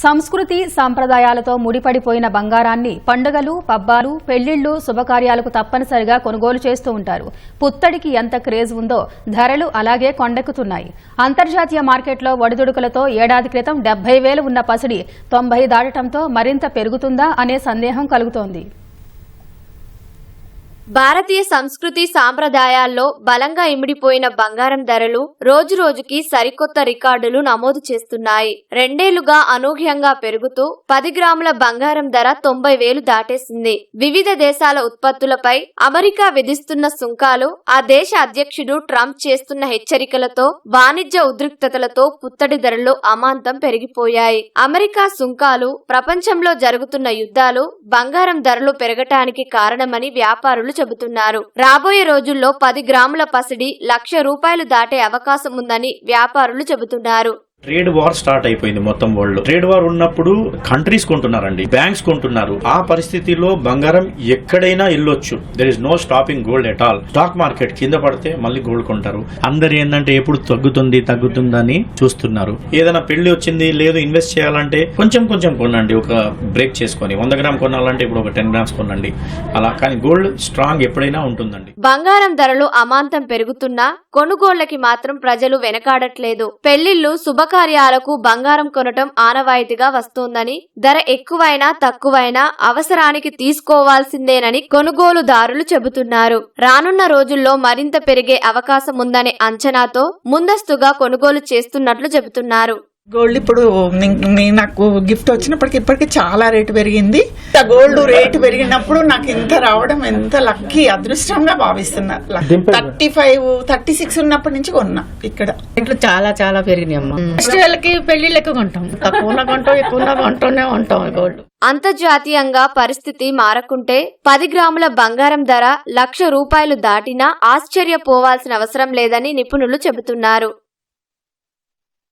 సంస్కృతి సాంప్రదాయాలతో ముడిపడిపోయిన బంగారాన్ని పండుగలు పబ్బాలు పెళ్ళిళ్ళు శుభకార్యాలకు తప్పనిసరిగా కొనుగోలు చేస్తూ ఉంటారు. పుత్తడికి ఎంత క్రేజ్ ఉందో ధరలు అలాగే కొండెక్కుతున్నాయి. అంతర్జాతీయ మార్కెట్లో ఒడిదుడుకులతో ఏడాది క్రితం డెబ్బై వేలు ఉన్న పసిడి తొంభై దాటడంతో మరింత పెరుగుతుందా అనే సందేహం కలుగుతోంది. భారతీయ సంస్కృతి సాంప్రదాయాల్లో బలంగా ఇమిడిపోయిన బంగారం ధరలు రోజురోజుకి సరికొత్త రికార్డులు నమోదు చేస్తున్నాయి. రెండేళ్ళుగా అనూహ్యంగా పెరుగుతూ పది గ్రాముల బంగారం ధర తొంభై వేలు దాటేసింది. వివిధ దేశాల ఉత్పత్తులపై అమెరికా విధిస్తున్న సుంకాలు ఆ దేశ అధ్యక్షుడు ట్రంప్ చేస్తున్న హెచ్చరికలతో వాణిజ్య ఉద్రిక్తతలతో పుత్తడి ధరలు అమాంతం పెరిగిపోయాయి. అమెరికా సుంకాలు ప్రపంచంలో జరుగుతున్న యుద్ధాలు బంగారం ధరలు పెరగటానికి కారణమని వ్యాపారులు చెబుతున్నారు. రాబోయే రోజుల్లో పది గ్రాముల పసిడి లక్ష రూపాయలు దాటే అవకాశం ఉందని వ్యాపారులు చెబుతున్నారు. ట్రేడ్ వార్ స్టార్ట్ అయిపోయింది మొత్తం వరల్డ్ ట్రేడ్ వార్ ఉన్నప్పుడు కంట్రీస్ కొంటున్నారండి బ్యాంక్స్ కొంటున్నారు. ఆ పరిస్థితిలో బంగారం ఎక్కడైనా వెళ్ళొచ్చు. There is no stopping gold at all stock market కింద పడితే మళ్ళీ గోల్డ్ కొంటారు. అందరు ఏంటంటే ఎప్పుడు తగ్గుతుంది తగ్గుతుందని చూస్తున్నారు. ఏదైనా పెళ్ళి వచ్చింది లేదు ఇన్వెస్ట్ చేయాలంటే కొంచెం కొంచెం కొనండి. ఒక బ్రేక్ చేసుకొని వంద గ్రామ్ కొనాలంటే ఇప్పుడు ఒక టెన్ గ్రామ్స్ కొనండి. అలా. కానీ గోల్డ్ స్ట్రాంగ్ ఎప్పుడైనా ఉంటుందండి. బంగారం ధరలు అమాంతం పెరుగుతున్నా కొనుగోళ్ళకి మాత్రం ప్రజలు వెనకాడట్లేదు. పెళ్ళిళ్ళు శుభకార్యాలకు బంగారం కొనటం ఆనవాయితీగా వస్తోందని ధర ఎక్కువైనా తక్కువైనా అవసరానికి తీసుకోవాల్సిందేనని కొనుగోలుదారులు చెబుతున్నారు. రానున్న రోజుల్లో మరింత పెరిగే అవకాశం ఉందనే అంచనాతో ముందస్తుగా కొనుగోలు చేస్తున్నట్లు చెబుతున్నారు. గోల్డ్ ఇప్పుడు నాకు గిఫ్ట్ వచ్చినప్పటికి ఇప్పటికి చాలా రేటు పెరిగింది. ఆ గోల్డ్ రేటు పెరిగినప్పుడు నాకు ఇంత రావడం ఎంత లక్కీ అదృష్టంగా భావిస్తున్నా. థర్టీ ఫైవ్ థర్టీ సిక్స్ ఉన్నప్పటి నుంచి కొన్నా. ఇక్కడ ఇట్లా చాలా చాలా పెరిగినాయి అమ్మ. పెళ్ళిళ్ళకి కొంటాం. తక్కువ కొంటాం ఎక్కువ కొంటూనే ఉంటాం గోల్డ్. అంతర్జాతీయంగా పరిస్థితి మారకుంటే పది గ్రాముల బంగారం ధర లక్ష రూపాయలు దాటినా ఆశ్చర్యపోవాల్సిన అవసరం లేదని నిపుణులు చెబుతున్నారు.